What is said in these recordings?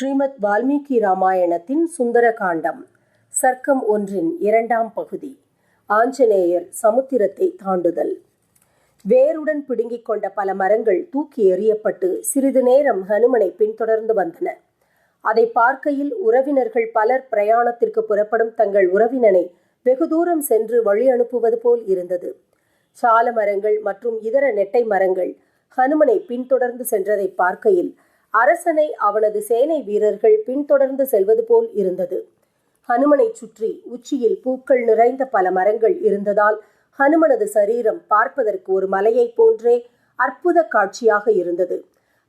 ஸ்ரீமத் வால்மீகி ராமாயணத்தின் சுந்தரகாண்டம் சர்க்கம் ஒன்றின் இரண்டாம் பகுதி ஆஞ்சநேயர் சமுத்திரத்தை தாண்டுதல். வேருடன் பிடுங்கிக் கொண்ட பல மரங்கள் தூக்கி எறியப்பட்டு சிறிது நேரம் ஹனுமனை பின்தொடர்ந்து வந்தன. அதை பார்க்கையில் உறவினர்கள் பலர் பிரயாணத்திற்கு புறப்படும் தங்கள் உறவினனை வெகு தூரம் சென்று வழி அனுப்புவது போல் இருந்தது. சால மரங்கள் மற்றும் இதர நெட்டை மரங்கள் ஹனுமனை பின்தொடர்ந்து சென்றதை பார்க்கையில் அரசனை அவனது சேனை வீரர்கள் பின்தொடர்ந்து செல்வது போல் இருந்தது. ஹனுமனை சுற்றி உச்சியில் பூக்கள் நிறைந்த பல மரங்கள் இருந்ததால் ஹனுமனது சரீரம் பார்ப்பதற்கு ஒரு மலையைப் போன்றே அற்புத காட்சியாக இருந்தது.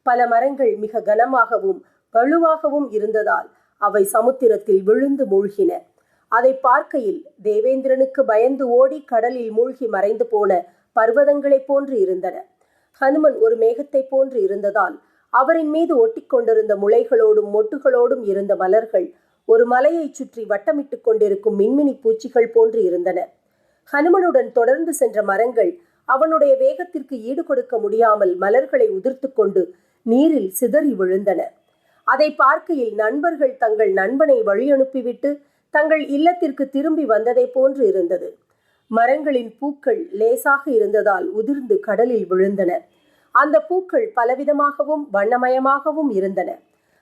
பல மரங்கள் மிக கனமாகவும் வலுவாகவும் இருந்ததால் அவை சமுத்திரத்தில் விழுந்து மூழ்கின. அதை பார்க்கையில் தேவேந்திரனுக்கு பயந்து ஓடி கடலில் மூழ்கி மறைந்து போன பர்வதங்களைப் போன்று இருந்தன. ஹனுமன் ஒரு மேகத்தைப் போன்று இருந்ததால் அவரின் மீது ஒட்டிக்கொண்டிருந்த முளைகளோடும் மொட்டுகளோடும் இருந்த மலர்கள் ஒரு மலையை சுற்றி வட்டமிட்டுக் கொண்டிருக்கும் மின்மினி பூச்சிகள் போன்று இருந்தன. ஹனுமனுடன் தொடர்ந்து சென்ற மரங்கள் அவனுடைய வேகத்திற்கு ஈடு கொடுக்க முடியாமல் மலர்களை உதிர்த்து கொண்டு நீரில் சிதறி விழுந்தன. அதை பார்க்கையில் நண்பர்கள் தங்கள் நண்பனை வழியனுப்பிவிட்டு தங்கள் இல்லத்திற்கு திரும்பி வந்ததை போன்று இருந்தது. மரங்களின் பூக்கள் லேசாக இருந்ததால் உதிர்ந்து கடலில் விழுந்தன. அந்த பூக்கள் பலவிதமாகவும் வண்ணமயமாகவும் இருந்தன.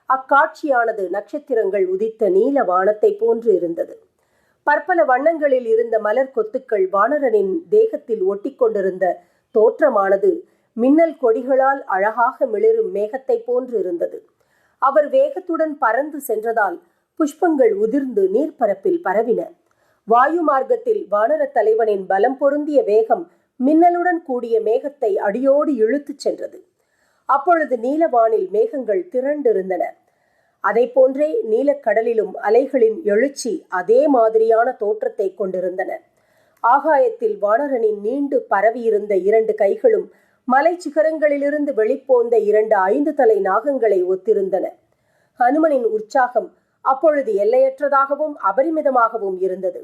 அக்காட்சியானது நட்சத்திரங்கள் உதித்த நீல வானத்தை போன்று இருந்தது. பற்பல வண்ணங்களில் இருந்த மலர் கொத்துக்கள் வானரனின் தேகத்தில் ஒட்டிக்கொண்டிருந்த தோற்றமானது மின்னல் கொடிகளால் அழகாக மிளிரும் மேகத்தை போன்று இருந்தது. அவர் வேகத்துடன் பறந்து சென்றதால் புஷ்பங்கள் உதிர்ந்து நீர்ப்பரப்பில் பரவின. வாயு மார்க்கத்தில் வானர தலைவனின் பலம் பொருந்திய வேகம் மின்னலுடன் கூடிய மேகத்தை அடியோடு இழுத்துச் சென்றது. அப்பொழுது நீலவானில் மேகங்கள் திரண்டிருந்தன. அதை போன்றே நீலக்கடலிலும் அலைகளின் எழுச்சி அதே மாதிரியான தோற்றத்தை கொண்டிருந்தன. ஆகாயத்தில் வானரனின் நீண்டு பரவியிருந்த இரண்டு கைகளும் மலை சிகரங்களிலிருந்து வெளிப்போந்த இரண்டு ஐந்து தலை நாகங்களை ஒத்திருந்தன. ஹனுமனின் உற்சாகம் அப்பொழுது எல்லையற்றதாகவும் அபரிமிதமாகவும் இருந்தது.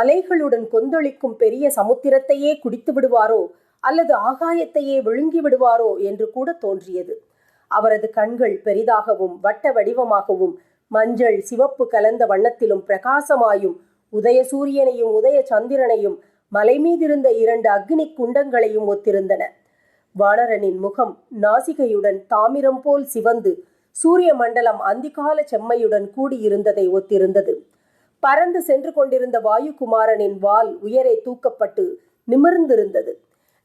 அலைகளுடன் கொந்தளிக்கும் பெரிய சமுத்திரத்தையே குடித்து விடுவாரோ அல்லது ஆகாயத்தையே விழுங்கி விடுவாரோ என்று கூட தோன்றியது. அவரது கண்கள் பெரிதாகவும் வட்ட வடிவமாகவும் மஞ்சள் சிவப்பு கலந்த வண்ணத்திலும் பிரகாசமாயும் உதய சூரியனையும் உதய சந்திரனையும் மலை மீதிருந்த இரண்டு அக்னி குண்டங்களையும் ஒத்திருந்தன. வானரனின் முகம் நாசிகையுடன் தாமிரம் போல் சிவந்து சூரிய மண்டலம் அந்திகால செம்மையுடன் கூடியிருந்ததை ஒத்திருந்தது. பறந்து சென்று கொண்டிருந்த வாயுகுமாரனின் வால் உயரே தூக்கப்பட்டு நிமிர்ந்திருந்தது.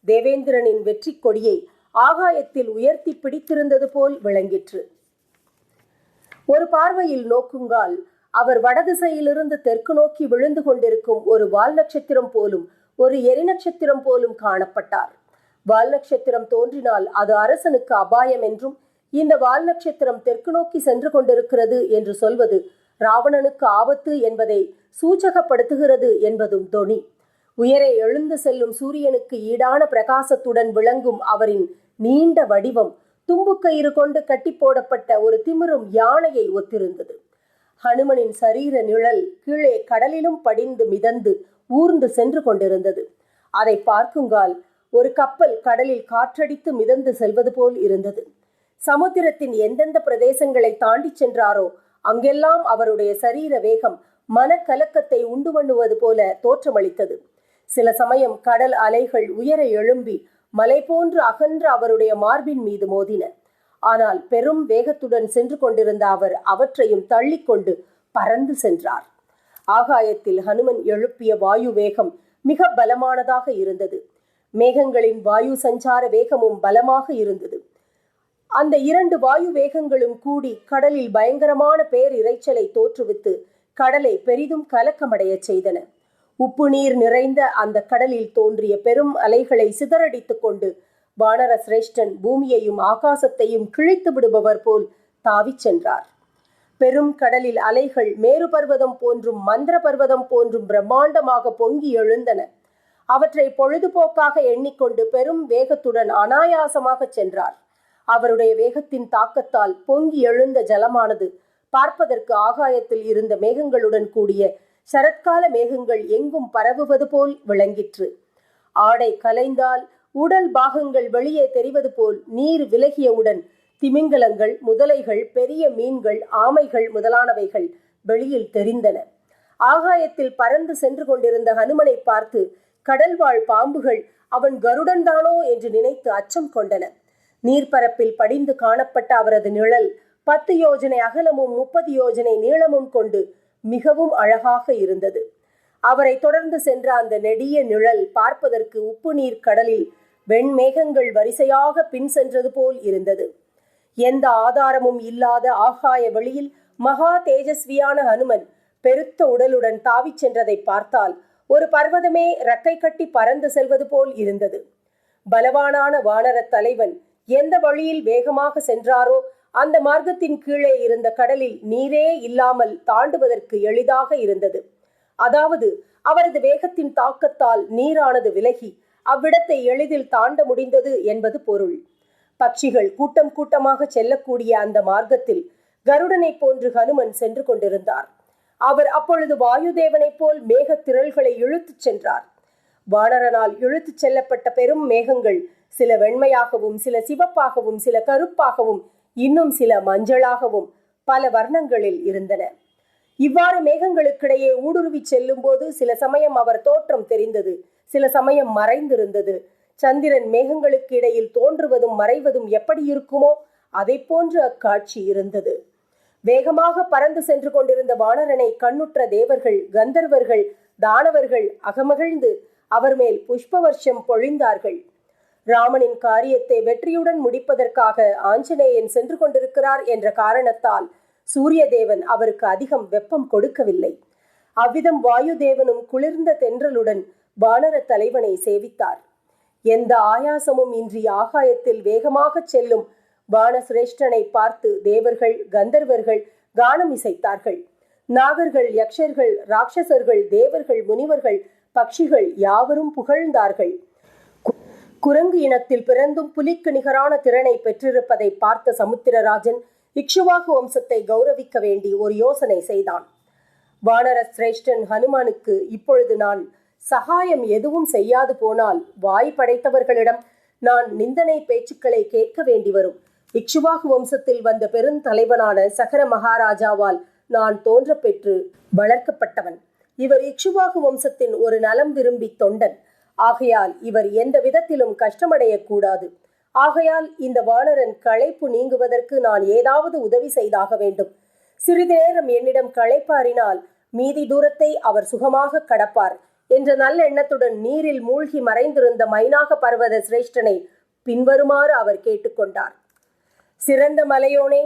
தேவேந்திரனின் வெற்றி கொடியை ஆகாயத்தில் உயர்த்தி பிடித்திருந்தது போல் விளங்கிற்று. ஒரு பார்வையில் நோக்குங்கால் அவர் வடதிசையிலிருந்து தெற்கு நோக்கி விழுந்து கொண்டிருக்கும் ஒரு வால் நட்சத்திரம் போலும் ஒரு எரி நட்சத்திரம் போலும் காணப்பட்டார். வால் நட்சத்திரம் தோன்றினால் அது அரசனுக்கு அபாயம் என்றும் இந்த வால் நட்சத்திரம் தெற்கு நோக்கி சென்று கொண்டிருக்கிறது என்று சொல்வது ராவணனுக்கு ஆபத்து என்பதை சூச்சகப்படுத்துகிறது என்பதும் தொனி. உயரே எழுந்து செல்லும் சூரியனுக்கு ஈடான பிரகாசத்துடன் விளங்கும் அவரின் நீண்ட வடிவம் தும்புக்கயிறு கொண்டு கட்டி போடப்பட்ட ஒரு திமிரும் யானையை ஒத்திருந்தது. ஹனுமனின் சரீர நிழல் கீழே கடலிலும் படிந்து மிதந்து ஊர்ந்து சென்று கொண்டிருந்தது. அதை பார்க்குங்கால் ஒரு கப்பல் கடலில் காற்றடித்து மிதந்து செல்வது போல் இருந்தது. சமுத்திரத்தின் எந்தெந்த பிரதேசங்களை தாண்டி சென்றாரோ அங்கெல்லாம் அவருடைய சரீர வேகம் மனக்கலக்கத்தை உண்டு பண்ணுவது போல தோற்றமளித்தது. சில சமயம் கடல் அலைகள் உயர எழும்பி மலை போன்று அகன்ற அவருடைய மார்பின் மீது மோதின. ஆனால் பெரும் வேகத்துடன் சென்று கொண்டிருந்த அவர் அவற்றையும் தள்ளிக்கொண்டு பறந்து சென்றார். ஆகாயத்தில் ஹனுமன் எழுப்பிய வாயு வேகம் மிக பலமானதாக இருந்தது. மேகங்களின் வாயு சஞ்சார வேகமும் பலமாக இருந்தது. அந்த இரண்டு வாயு வேகங்களும் கூடி கடலில் பயங்கரமான பேர் தோற்றுவித்து கடலை பெரிதும் கலக்கமடைய செய்தன. உப்பு நீர் நிறைந்த அந்த கடலில் தோன்றிய பெரும் அலைகளை சிதறடித்துக் கொண்டு வானர சிரேஷ்டன் பூமியையும் ஆகாசத்தையும் கிழித்து விடுபவர் போல் தாவிச் சென்றார். பெரும் கடலில் அலைகள் மேரு பர்வதம் போன்றும் மந்திர பர்வதம் போன்றும் பிரம்மாண்டமாக பொங்கி எழுந்தன. அவற்றை பொழுதுபோக்காக எண்ணிக்கொண்டு பெரும் வேகத்துடன் அனாயாசமாக சென்றார். அவருடைய வேகத்தின் தாக்கத்தால் பொங்கி எழுந்த ஜலமானது பார்ப்பதற்கு ஆகாயத்தில் இருந்த மேகங்களுடன் கூடிய சரத்கால மேகங்கள் எங்கும் பரவுவது போல் விளங்கிற்று. ஆடை கலைந்தால் உடல் பாகங்கள் வெளியே தெரிவது போல் நீர் விலகியவுடன் திமிங்கலங்கள் முதலைகள் பெரிய மீன்கள் ஆமைகள் முதலானவைகள் வெளியில் தெரிந்தன. ஆகாயத்தில் பறந்து சென்று கொண்டிருந்த ஹனுமனை பார்த்து கடல்வாழ் பாம்புகள் அவன் கருடன் தானோ என்று நினைத்து அச்சம் கொண்டன. நீர்ப்பரப்பில் படிந்து காணப்பட்ட அவரது நிழல் பத்து யோஜனை அகலமும் முப்பது யோஜனை நீளமும் கொண்டு மிகவும் அழகாக இருந்தது. அவரை தொடர்ந்து சென்ற அந்த நெடிய நிழல் பார்ப்பதற்கு உப்பு நீர் கடலில் வெண்மேகங்கள் வரிசையாக பின் சென்றது போல் இருந்தது. எந்த ஆதாரமும் இல்லாத ஆகாய வெளியில் மகா தேஜஸ்வியான ஹனுமன் பெருத்த உடலுடன் தாவிச் சென்றதை பார்த்தால் ஒரு பர்வதமே ரக்கை கட்டி பறந்து செல்வது போல் இருந்தது. பலவானான வானரத் தலைவன் எந்த வழியில் வேகமாக சென்றாரோ அந்த மார்க்கத்தின் கீழே இருந்த கடலில் நீரே இல்லாமல் தாண்டுவதற்கு எளிதாக இருந்தது. அதாவது அவரது வேகத்தின் தாக்கத்தால் நீரானது விலகி அவ்விடத்தை எளிதில் தாண்ட முடிந்தது என்பது பொருள். பட்சிகள் கூட்டம் கூட்டமாக செல்லக்கூடிய அந்த மார்க்கத்தில் கருடனை போன்று ஹனுமன் சென்று கொண்டிருந்தார். அவர் அப்பொழுது வாயுதேவனைப் போல் மேக திரள்களை இழுத்துச் சென்றார். வானரனால் இழுத்துச் செல்லப்பட்ட பெரும் மேகங்கள் சில வெண்மையாகவும் சில சிவப்பாகவும் சில கருப்பாகவும் இன்னும் சில மஞ்சளாகவும் பல வர்ணங்களில் இருந்தன. இவ்வாறு மேகங்களுக்கிடையே ஊடுருவி செல்லும் போது சில சமயம் அவர் தோற்றம் தெரிந்தது சில சமயம் மறைந்திருந்தது. சந்திரன் மேகங்களுக்கு இடையில் தோன்றுவதும் மறைவதும் எப்படி இருக்குமோ அதை போன்று அக்காட்சி இருந்தது. வேகமாக பறந்து சென்று கொண்டிருந்த வானரனை கண்ணுற்ற தேவர்கள் கந்தர்வர்கள் தானவர்கள் அகமகிழ்ந்து அவர் மேல் புஷ்ப வருஷம் பொழிந்தார்கள். ராமனின் காரியத்தை வெற்றியுடன் முடிப்பதற்காக ஆஞ்சநேயன் சென்று கொண்டிருக்கிறார் என்ற காரணத்தால் சூரிய தேவன் அவருக்கு அதிகம் வெப்பம் கொடுக்கவில்லை. அவ்விதம் வாயு தேவனும் குளிர்ந்த தென்றலுடன் வானர தலைவனை சேவித்தார். எந்த ஆயாசமும் இன்றி ஆகாயத்தில் வேகமாக செல்லும் வானசிரேஷ்டனை பார்த்து தேவர்கள் கந்தர்வர்கள் கானம் இசைத்தார்கள். நாகர்கள் யக்ஷர்கள் ராட்சசர்கள் தேவர்கள் முனிவர்கள் பக்ஷிகள் யாவரும் புகழ்ந்தார்கள். குரங்கு இனத்தில் பிறந்தும் புலிக்கு நிகரான திறனை பெற்றிருப்பதை பார்த்த சமுத்திரராஜன் இக்ஷுவாகு வம்சத்தை கௌரவிக்க வேண்டி ஒரு யோசனை செய்தான். வானர சிரேஷ்டன் ஹனுமானுக்கு இப்பொழுது நான் சகாயம் எதுவும் செய்யாது போனால் வாய் படைத்தவர்களிடம் நான் நிந்தனை பேச்சுக்களை கேட்க வேண்டி வரும். இக்ஷுவாகு வம்சத்தில் வந்த பெருந்தலைவனான சகர மகாராஜாவால் நான் தோன்ற பெற்று வளர்க்கப்பட்டவன். இவர் இக்ஷுவாகு வம்சத்தின் ஒரு நலம் விரும்பி தொண்டன். ஆகையால் இவர் எந்த விதத்திலும் கஷ்டமடையக்கூடாது. ஆகையால் இந்த வானரன் களைப்பு நீங்குவதற்கு நான் ஏதாவது உதவி செய்தாக வேண்டும். சிறிது நேரம் என்னிடம் களைப்பாரினால் மீதி தூரத்தை அவர் சுகமாக கடப்பார் என்ற நல்லெண்ணத்துடன் நீரில் மூழ்கி மறைந்திருந்த மைனாக பர்வத சிரேஷ்டனை பின்வருமாறு அவர் கேட்டுக்கொண்டார். சிறந்த மலையோனே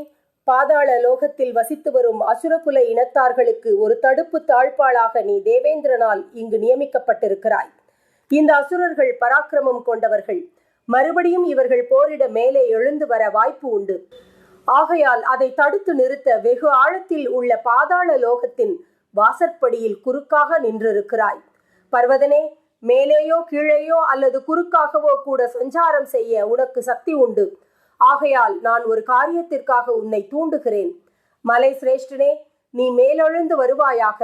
பாதாள லோகத்தில் வசித்து வரும் அசுரகுல இனத்தார்களுக்கு ஒரு தடுப்பு தாழ்பாளாக நீ தேவேந்திரனால் இங்கு நியமிக்கப்பட்டிருக்கிறாய். இந்த அசுரர்கள் பராக்கிரமம் கொண்டவர்கள். மறுபடியும் இவர்கள் போரிட மேலே எழுந்து வர வாய்ப்பு உண்டு. ஆகையால் அதை தடுத்து நிறுத்த வெகு ஆழத்தில் உள்ள பாதாள லோகத்தின் வாசற்படியில் குறுக்காக நின்றிருக்கிறாய். பர்வதனே மேலேயோ கீழேயோ அல்லது குறுக்காகவோ கூட சஞ்சாரம் செய்ய உனக்கு சக்தி உண்டு. ஆகையால் நான் ஒரு காரியத்திற்காக உன்னை தூண்டுகிறேன். மலை சிரேஷ்டனே நீ மேலெழுந்து வருவாயாக.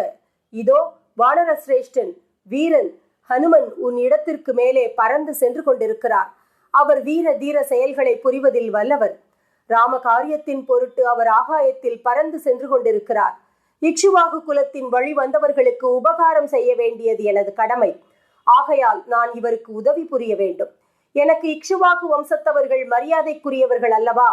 இதோ வானர சிரேஷ்டன் வீரன் ஹனுமன் உன் இடத்திற்கு மேலே பறந்து சென்று கொண்டிருக்கிறார். அவர் வீர தீர செயல்களை புரிவதில் வல்லவர். ராம காரியத்தின் பொருட்டு அவர் ஆகாயத்தில் பறந்து சென்று கொண்டிருக்கிறார். இக்ஷுவாகு குலத்தின் வழி வந்தவர்களுக்கு உபகாரம் செய்ய வேண்டியது எனது கடமை. ஆகையால் நான் இவருக்கு உதவி புரிய வேண்டும். எனக்கு இக்ஷுவாகு வம்சத்தவர்கள் மரியாதைக்குரியவர்கள் அல்லவா?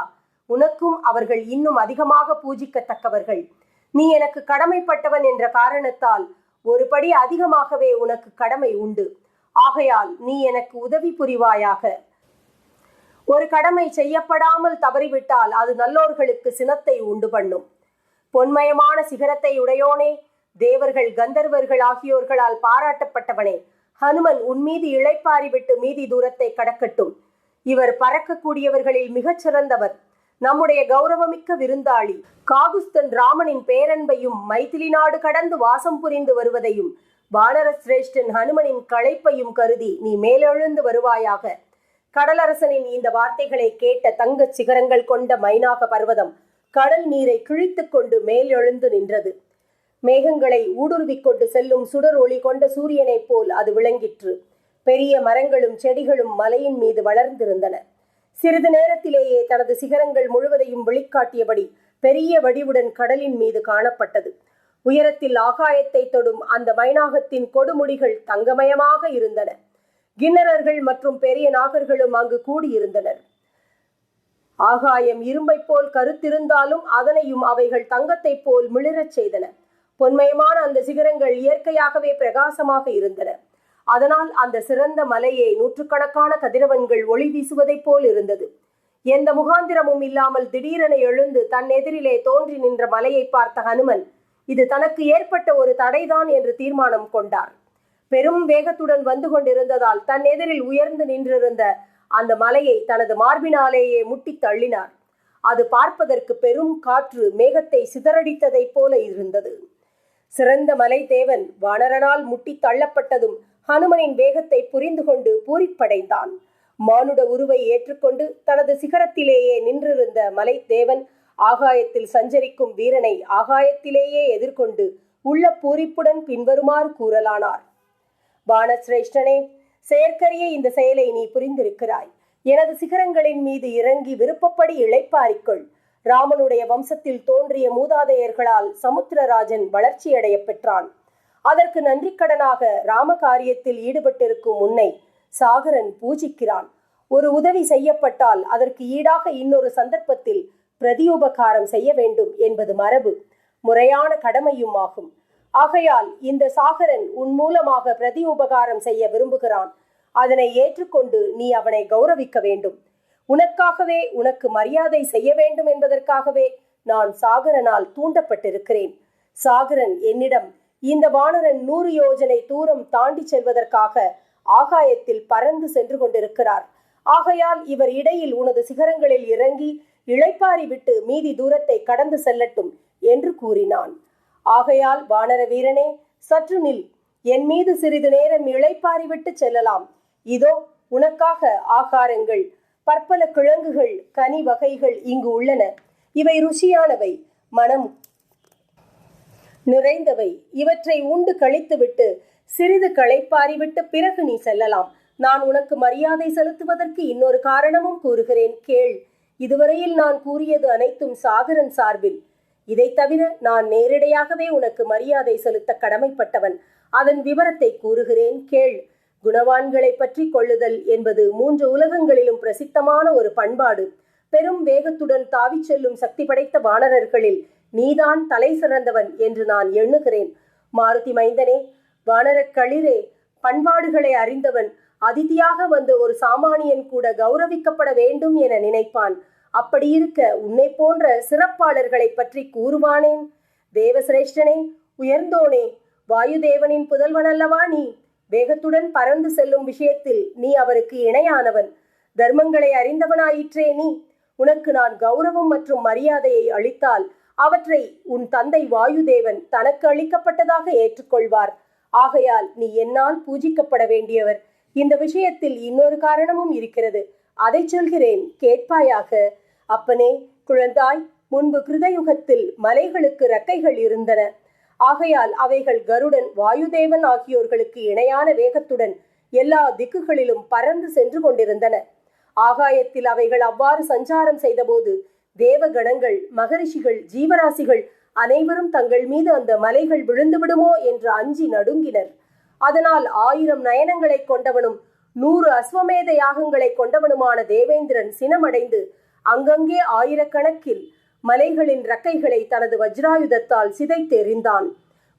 உனக்கும் அவர்கள் இன்னும் அதிகமாக பூஜிக்கத்தக்கவர்கள். நீ எனக்கு கடமைப்பட்டவன் என்ற காரணத்தால் ஒருபடி அதிகமாகவே உனக்கு கடமை உண்டு. ஆகையால் நீ எனக்கு உதவி புரிவாயாக. ஒரு கடமை செய்யப்படாமல் தவறிவிட்டால் அது நல்லோர்களுக்கு சினத்தை உண்டு பண்ணும். பொன்மயமான சிகரத்தை உடையோனே தேவர்கள் கந்தர்வர்கள் ஆகியோர்களால் பாராட்டப்பட்டவனே ஹனுமன் உன்மீது இழைப்பாரிவிட்டு மீதி தூரத்தை கடக்கட்டும். இவர் பறக்கக்கூடியவர்களில் மிகச் சிறந்தவர் நம்முடைய கௌரவமிக்க விருந்தாளி. காகுஸ்தன் ராமனின் பேரன்பையும் மைத்திலி நாடு கடந்து வாசம் புரிந்து வருவதையும் வானர சிரேஷ்டன் ஹனுமனின் களைப்பையும் கருதி நீ மேலெழுந்து வருவாயாக. கடலரசனின் இந்த வார்த்தைகளை கேட்ட தங்கச் சிகரங்கள் கொண்ட மைனாக பர்வதம் கடல் நீரை கிழித்துக் கொண்டு மேலெழுந்து நின்றது. மேகங்களை ஊடுருவிக் கொண்டு செல்லும் சுடர் ஒளி கொண்ட சூரியனைப் போல் அது விளங்கிற்று. பெரிய மரங்களும் செடிகளும் மலையின் மீது வளர்ந்திருந்தன. சிறிது நேரத்திலேயே தனது சிகரங்கள் முழுவதையும் வெளிக்காட்டியபடி பெரிய வடிவுடன் கடலின் மீது காணப்பட்டது. உயரத்தில் ஆகாயத்தை தொடும் அந்த மைனாகத்தின் கொடுமுடிகள் தங்கமயமாக இருந்தன. கிண்ணறர்கள் மற்றும் பெரிய நாகர்களும் அங்கு கூடியிருந்தனர். ஆகாயம் இரும்பை போல் கருத்திருந்தாலும் அதனையும் அவைகள் தங்கத்தைப் போல் மிளிரச் செய்தன. பொன்மயமான அந்த சிகரங்கள் இயற்கையாகவே பிரகாசமாக இருந்தன. அதனால் அந்த சிறந்த மலையை நூற்றுக்கணக்கான கதிரவன்கள் ஒளி வீசுவதைப் போல் இருந்தது. எந்த முகாந்திரமும் இல்லாமல் திடீரென எழுந்து தன் எதிரிலே தோன்றி நின்ற மலையை பார்த்த ஹனுமன் இது தனக்கு ஏற்பட்ட ஒரு தடைதான் என்று தீர்மானம் கொண்டார். பெரும் வேகத்துடன் வந்து கொண்டிருந்ததால் தன் எதிரில் உயர்ந்து நின்றிருந்த அந்த மலையை தனது மார்பினாலேயே முட்டி தள்ளினார். அது பார்ப்பதற்கு பெரும் காற்று மேகத்தை சிதறடித்ததைப் போல இருந்தது. சிறந்த மலை தேவன் வானரனால் முட்டி தள்ளப்பட்டதும் ஹனுமனின் வேகத்தை புரிந்து கொண்டு பூரிப்படைந்தான். மானுட உருவை ஏற்றுக்கொண்டு தனது சிகரத்திலேயே நின்றிருந்த மலை தேவன் ஆகாயத்தில் சஞ்சரிக்கும் வீரனை ஆகாயத்திலேயே எதிர்கொண்டு உள்ள பூரிப்புடன் பின்வருமாறு கூறலானார். வானசிரேஷ்டனே செயற்கரிய இந்த செயலை நீ புரிந்திருக்கிறாய். எனது சிகரங்களின் மீது இறங்கி விருப்பப்படி இழைப்பாரிக்கொள். ராமனுடைய வம்சத்தில் தோன்றிய மூதாதையர்களால் சமுத்திரராஜன் வளர்ச்சியடைய பெற்றான். அதற்கு நன்றிக்கடனாக ராம காரியத்தில் ஈடுபட்டிருக்கும் உன்னை சாகரன் பூஜிக்கிறான். ஒரு உதவி செய்யப்பட்டால் அதற்கு ஈடாக இன்னொரு சந்தர்ப்பத்தில் பிரதியுபகாரம் செய்ய வேண்டும் என்பது மரபு. முறையான கடமையும் ஆகும் ஆகையால் இந்த சாகரன் உன் மூலமாக பிரதி உபகாரம் செய்ய விரும்புகிறான். அதனை ஏற்றுக்கொண்டு நீ அவனை கௌரவிக்க வேண்டும். உனக்காகவே உனக்கு மரியாதை செய்ய வேண்டும் என்பதற்காகவே நான் சாகரனால் தூண்டப்பட்டிருக்கிறேன். சாகரன் என்னிடம் இந்த வானரன் நூறு யோஜனை தூரம் தாண்டி செல்வதற்காக ஆகாயத்தில் பறந்து சென்று கொண்டிருக்கிறார். ஆகையால் இவர் இடையில் உனது சிகரங்களில் இறங்கி இளைப்பாரி விட்டு மீதி தூரத்தை கடந்து செல்லட்டும் என்று கூறினான். ஆகையால் வானர வீரனே சற்று நில். என் மீது சிறிது நேரம் இளைப்பாரி விட்டு செல்லலாம். இதோ உனக்காக ஆகாரங்கள் பற்பல கிழங்குகள் கனி வகைகள் இங்கு உள்ளன. இவை ருசியானவை. மனம் நிறைந்தவை. இவற்றை உண்டு கழித்துவிட்டு சிறிது களைப்பாறிவிட்டு பிறகு நீ செல்லலாம். நான் உனக்கு மரியாதை செலுத்துவதற்கு இன்னொரு காரணமும் கூறுகிறேன். கேள். இதுவரையில் நான் கூறியது அனைத்தும் சாகரன் சார்பில். இதை தவிர நான் நேரிடையாகவே உனக்கு மரியாதை செலுத்த கடமைப்பட்டவன். அதன் விவரத்தை கூறுகிறேன். கேள். குணவான்களை பற்றி கொள்ளுதல் என்பது மூன்று உலகங்களிலும் பிரசித்தமான ஒரு பண்பாடு. பெரும் வேகத்துடன் தாவிச் செல்லும் சக்தி படைத்த வானரர்களில் நீதான் தலை சிறந்தவன் என்று நான் எண்ணுகிறேன். மாருதி மைந்தனே வானரக் களிரே பண்பாடுகளை அறிந்தவன் அதிதியாக வந்து ஒரு சாமானியன் கூட கௌரவிக்கப்பட வேண்டும் என நினைப்பான். அப்படி இருக்க உன்னை போன்ற சிறப்பாளர்களை பற்றி கூறுவானேன்? தேவசிரேஷ்டனே உயர்ந்தோனே வாயுதேவனின் புதல்வன் அல்லவா நீ? வேகத்துடன் பறந்து செல்லும் விஷயத்தில் நீ அவருக்கு இணையானவன். தர்மங்களை அறிந்தவனாயிற்றே நீ. உனக்கு நான் கௌரவம் மற்றும் மரியாதையை அளித்தால் அவற்றை உன் தந்தை வாயுதேவன் தனக்கு அளிக்கப்பட்டதாக ஏற்றுக்கொள்வார். ஆகையால் நீ என்னால் பூஜிக்கப்பட வேண்டியவர். இந்த விஷயத்தில் இன்னொரு காரணமும் இருக்கிறது. அதை சொல்கிறேன். கேட்பாயாக. அப்பனே குழந்தாய் முன்பு கிருதயுகத்தில் மலைகளுக்கு ரெக்கைகள் இருந்தன. ஆகையால் அவைகள் கருடன் வாயுதேவன் ஆகியோர்களுக்கு இணையான வேகத்துடன் எல்லா திக்குகளிலும் பறந்து சென்று கொண்டிருந்தன. ஆகாயத்தில் அவைகள் அவ்வாறு சஞ்சாரம் செய்தபோது தேவகணங்கள் மகரிஷிகள் ஜீவராசிகள் அனைவரும் தங்கள் மீது அந்த மலைகள் விழுந்துவிடுமோ என்று அஞ்சி நடுங்கினர். அதனால் ஆயிரம் நயனங்களை கொண்டவனும் நூறு அஸ்வமேத யாகங்களை கொண்டவனுமான தேவேந்திரன் சினமடைந்து அங்கங்கே ஆயிரக்கணக்கில் மலைகளின் ரக்கைகளை தனது வஜ்ராயுதத்தால் சிதைத்தெறிந்தான்.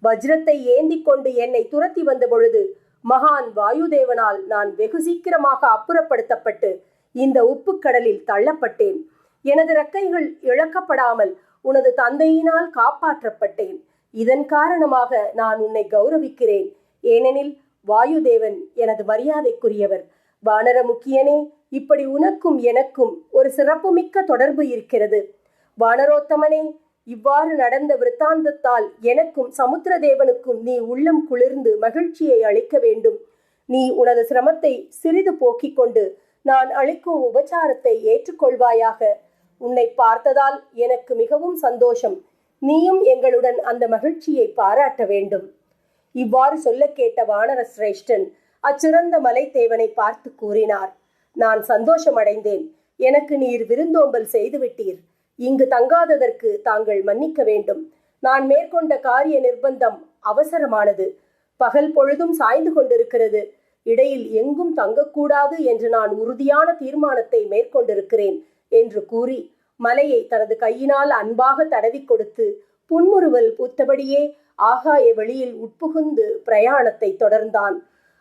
வஜ்ரத்தை ஏந்தி கொண்டு என்னை துரத்தி வந்த பொழுது மகான் வாயுதேவனால் நான் வெகு சீக்கிரமாக அப்புறப்படுத்தப்பட்டு இந்த உப்புக்கடலில் தள்ளப்பட்டேன். எனது ரக்கைகள் இழக்கப்படாமல் உனது தந்தையினால் காப்பாற்றப்பட்டேன். இதன் காரணமாக நான் உன்னை கௌரவிக்கிறேன். ஏனெனில் வாயுதேவன் எனது மரியாதைக்குரியவர். வானர முக்கியனே இப்படி உனக்கும் எனக்கும் ஒரு சிறப்புமிக்க தொடர்பு இருக்கிறது. வானரோத்தமனே இவ்வாறு நடந்த விருத்தாந்தத்தால் எனக்கும் சமுத்திரதேவனுக்கும் நீ உள்ளம் குளிர்ந்து மகிழ்ச்சியை அளிக்க வேண்டும். நீ உனது சிரமத்தை சிறிது போக்கிக் கொண்டு நான் அளிக்கும் உபச்சாரத்தை ஏற்றுக்கொள்வாயாக. உன்னை பார்த்ததால் எனக்கு மிகவும் சந்தோஷம். நீயும் எங்களுடன் அந்த மகிழ்ச்சியை பாராட்ட வேண்டும். இவ்வாறு சொல்ல கேட்ட வானர சிரேஷ்டன் அச்சிறந்த மலைத்தேவனை பார்த்து கூறினார். நான் சந்தோஷமடைந்தேன். எனக்கு நீர் விருந்தோம்பல் செய்துவிட்டீர். இங்கு தங்காததற்கு தாங்கள் மன்னிக்க வேண்டும். நான் மேற்கொண்ட காரிய நிர்பந்தம் அவசரமானது. பகல் பொழுதும் சாய்ந்து கொண்டிருக்கிறது. இடையில் எங்கும் தங்கக்கூடாது என்று நான் உறுதியான தீர்மானத்தை மேற்கொண்டிருக்கிறேன். என்று கூறி மலையை தனது கையினால் அன்பாக தடவி கொடுத்து புன்முறுவல் பூத்தபடியே ஆகாய வெளியில் உட்புகுந்து பிரயாணத்தை தொடர்ந்தான்.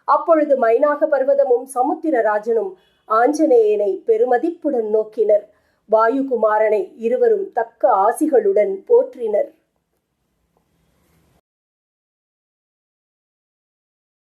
அப்பொழுது மைனாக பர்வதமும் சமுத்திரராஜனும் ஆஞ்சநேயனை பெருமதிப்புடன் நோக்கினர். வாயுகுமாரனை இருவரும் தக்க ஆசிகளுடன் போற்றினர்.